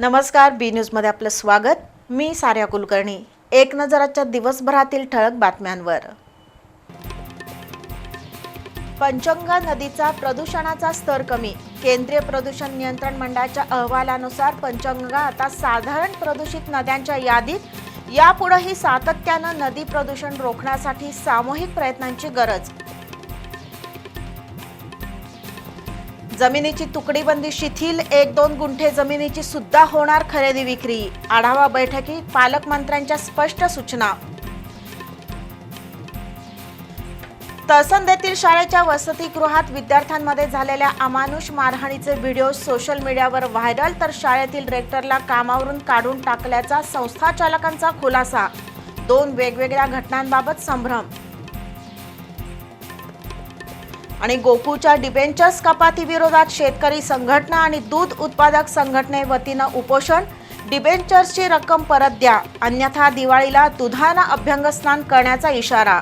नमस्कार बी न्यूजमध्ये आपलं स्वागत. मी सार्या कुलकर्णी. एक नजराच्या दिवसभरातील ठळक बातम्यांवर. पंचगंगा नदीचा प्रदूषणाचा स्तर कमी. केंद्रीय प्रदूषण नियंत्रण मंडळाच्या अहवालानुसार पंचगंगा आता साधारण प्रदूषित नद्यांच्या यादीत. यापुढेही सातत्यानं नदी प्रदूषण रोखण्यासाठी सामूहिक प्रयत्नांची गरज. जमिनीची तुकडीबंदी शिथिल एक दोन गुंठे जमिनीची सुद्धा होणार खरेदी विक्री. आढावा बैठकीत पालकमंत्र्यांच्या स्पष्ट सूचना. तहसंदेतील शाळेच्या वसतिगृहात विद्यार्थ्यांमध्ये झालेल्या अमानुष मारहाणीचे व्हिडिओ सोशल मीडियावर व्हायरल तर शाळेतील रेक्टरला कामावरून काढून टाकल्याचा संस्थाचालकांचा खुलासा. दोन वेगवेगळ्या घटनांबाबत संभ्रम आणि गोकुळच्या डिबेंचर्स कपाती विरोधात शेतकरी संघटना आणि दूध उत्पादक संघटने वतीनं उपोषण. डिबेंचर्सची रक्कम परत द्या. अन्यथा दिवाळीला दुधानं अभ्यंगस्नान करण्याचा इशारा.